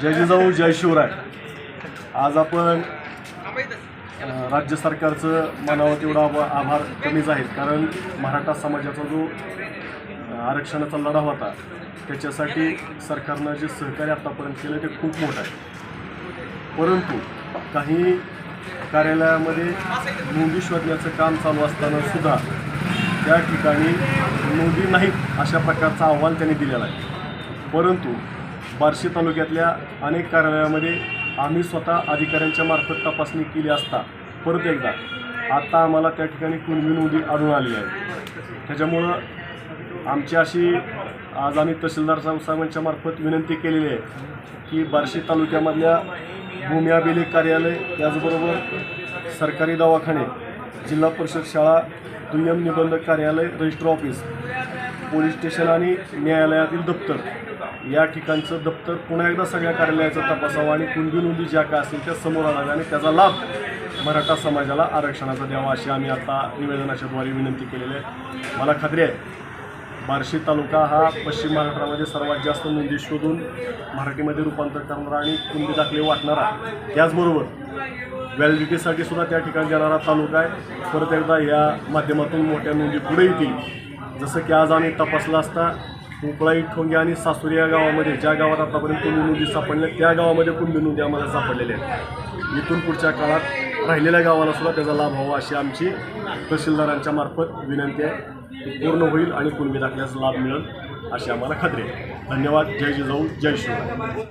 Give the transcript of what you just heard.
जिजाऊ जय शिवराय. आज आपण राज्य सरकारचं मानावं तेवढा आभार कमीच आहेत कारण मराठा समाजाचा जो आरक्षणाचा लढा होता त्याच्यासाठी सरकारनं जे सहकार्य आत्तापर्यंत केलं ते खूप मोठं आहे. परंतु काही कार्यालयामध्ये नोंदी शोधण्याचं काम चालू असताना सुद्धा त्या ठिकाणी नोंदी नाहीत अशा प्रकारचा अहवाल त्यांनी दिलेला आहे. परंतु बार्शी तालुक्यातल्या अनेक कार्यालयामध्ये आम्ही स्वतः अधिकाऱ्यांच्या मार्फत तपासणी केली असता परत एकदा. आता आम्हाला त्या ठिकाणी कुणबी नोंदी आढळून आली आहे. त्याच्यामुळं आमची अशी आज आम्ही तहसीलदार साहेब साहेबांच्या मार्फत विनंती केलेली आहे की बार्शी तालुक्यामधल्या भूमी अभिलेख कार्यालय त्याचबरोबर सरकारी दवाखाने जिल्हा परिषद शाळा दुय्यम निबंधक कार्यालय रजिस्टर ऑफिस पोलीस स्टेशन आणि न्यायालयातील दप्तर. या ठिकाणचं दप्तर पुन्हा एकदा सगळ्या कार्यालयाचं तपासावं आणि कुणबी नोंदी ज्या काय असतील त्या समोर आणाव्या आणि त्याचा लाभ मराठा समाजाला आरक्षणाचा द्यावा अशी आम्ही आता निवेदनाच्याद्वारे विनंती केलेली आहे. मला खात्री आहे बार्शी तालुका हा पश्चिम महाराष्ट्रामध्ये सर्वात जास्त नोंदी शोधून मराठीमध्ये रूपांतर करणारा आणि कुंडी दाखले वाटणारा. त्याचबरोबर व्हॅलिडिटीसाठी सुद्धा त्या ठिकाणी जाणारा तालुका आहे. परत एकदा या माध्यमातून मोठ्या नोंदी पुढे येतील. जसं की आज आम्ही तपासला असता उपळाई ठोंगे आणि सासुरी या गावामध्ये ज्या गावात आतापर्यंत कुणबी नोंदी सापडल्या त्या गावामध्ये कुणबी नोंदी आम्हाला सापडलेल्या आहेत. इथून पुढच्या काळात राहिलेल्या गावाला सुद्धा त्याचा लाभ व्हावा अशी आमची तहसीलदारांच्या मार्फत विनंती आहे. ती पूर्ण होईल आणि कुणबी दाखल्याचा लाभ मिळेल अशी आम्हाला खात्री आहे. धन्यवाद. जय जिजाऊ. जय शिवराय.